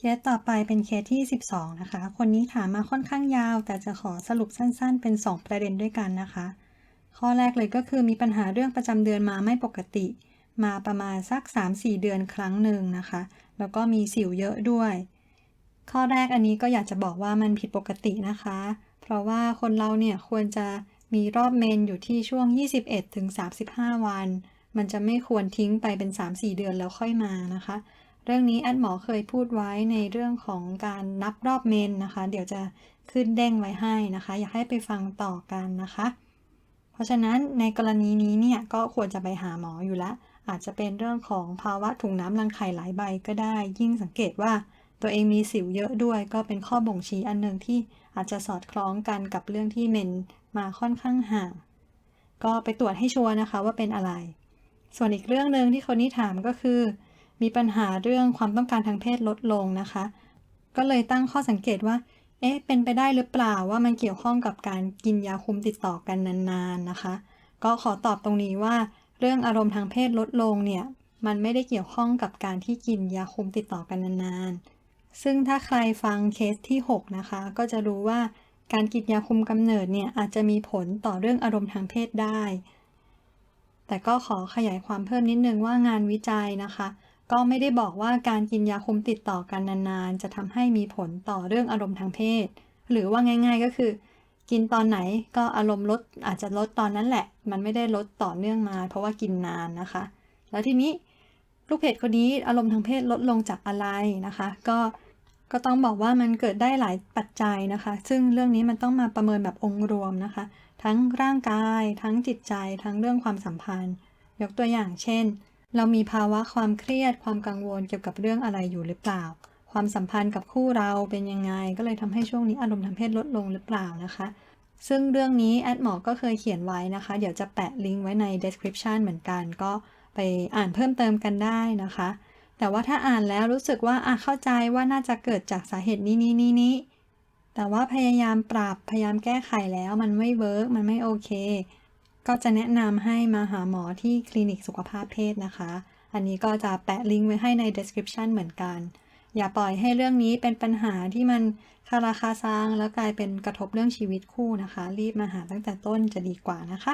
เคสต่อไปเป็นเคสที่ 12 นะคะ คนนี้ถามมาค่อนข้างยาว แต่จะขอสรุปสั้นๆ เป็น 2 ประเด็นด้วยกันนะคะ ข้อแรกเลยก็คือมีปัญหาเรื่องประจำเดือนมาไม่ปกติ มาประมาณสัก 3-4 เดือนครั้งหนึ่งนะคะ แล้วก็มีสิวเยอะด้วย ข้อแรกอันนี้ก็อยากจะบอกว่ามันผิดปกตินะคะ เพราะว่าคนเราเนี่ยควรจะมีรอบเมนอยู่ที่ช่วง 21ถึง35 วัน มันจะไม่ควรทิ้งไปเป็น 3-4 เดือนแล้วค่อยมานะคะ เรื่องนี้แอดหมอเคยพูดไว้ในเรื่องของการนับรอบเมนนะคะ เดี๋ยวจะขึ้นเด้งไว้ให้นะคะ อยากให้ไปฟังต่อกันนะคะ เพราะฉะนั้นในกรณีนี้เนี่ยก็ควรจะไปหาหมออยู่ล้วอาจจะเป็นเรื่องของภาวะถุงน้ำรังไข่หลายใบก็ได้ ยิ่งสังเกตว่าตัวเองมีสิวเยอะด้วยก็เป็นข้อบ่งชี้อันหนึ่งที่อาจจะสอดคล้องกันกับเรื่องที่เมนมาค่อนข้างห่าง ก็ไปตรวจให้ชัวร์นะคะว่าเป็นอะไร ส่วนอีกเรื่องหนึ่งที่คนนี้ถามก็คือ มีปัญหาเรื่องความต้องการทางเพศลดลงนะคะ ก็เลยตั้งข้อสังเกตว่า เอ๊ะ เป็นไปได้หรือเปล่าว่ามันเกี่ยวข้องกับการกินยาคุมติดต่อกันนานๆนะคะ ก็ขอตอบตรงนี้ว่า เรื่องอารมณ์ทางเพศลดลงเนี่ย มันไม่ได้เกี่ยวข้องกับการที่กินยาคุมติดต่อกันนานๆ ซึ่งถ้าใครฟังเคสที่ 6 นะคะ ก็จะรู้ว่าการกินยาคุมกำเนิดเนี่ยอาจจะมีผลต่อเรื่องอารมณ์ทางเพศได้ แต่ก็ขอขยายความเพิ่มนิดนึงว่างานวิจัยนะคะ ก็ไม่ได้บอกว่าการกินยาคุมติดต่อกันนานๆ จะทำให้มีผลต่อเรื่องอารมณ์ทางเพศ หรือว่าง่าย ๆก็คือ กินตอนไหนก็อารมณ์ลดอาจจะลดตอนนั้นแหละ มันไม่ได้ลดต่อเนื่องมา เพราะว่ากินนานนะคะ แล้วทีนี้ลูกเพจคนนี้อารมณ์ทางเพศลดลงจากอะไรนะคะ ก็ก็ต้องบอกว่ามันเกิดได้หลายปัจจัยนะคะ ซึ่งเรื่องนี้มันต้องมาประเมินแบบองค์รวมนะคะ ทั้งร่างกาย ทั้งจิตใจ ทั้งเรื่องความสัมพันธ์ ยกตัวอย่างเช่น เรามีภาวะความเครียด ความกังวลเกี่ยวกับเรื่องอะไรอยู่หรือเปล่า ความสัมพันธ์กับคู่เราเป็นยังไง ก็เลยทำให้ช่วงนี้อารมณ์ทางเพศลดลงหรือเปล่านะคะ ซึ่งเรื่องนี้แอดหมอก็เคยเขียนไว้นะคะ เดี๋ยวจะแปะลิงก์ไว้ใน description เหมือนกัน ก็ไปอ่านเพิ่มเติมกันได้นะคะ แต่ว่าถ้าอ่านแล้วรู้สึกว่าอะเข้าใจว่าน่าจะเกิดจากสาเหตุนี้นี้นี้นี้แต่ว่าพยายามปรับพยายามแก้ไขแล้วมันไม่เวิร์กมันไม่โอเค ก็จะแนะนำให้มาหาหมอที่คลินิกสุขภาพเพศนะคะ อันนี้ก็จะแปะลิงก์ไว้ให้ใน description เหมือนกัน อย่าปล่อยให้เรื่องนี้เป็นปัญหาที่มันคาราคาซังแล้วกลายเป็นกระทบเรื่องชีวิตคู่นะคะ รีบมาหาตั้งแต่ต้นจะดีกว่านะคะ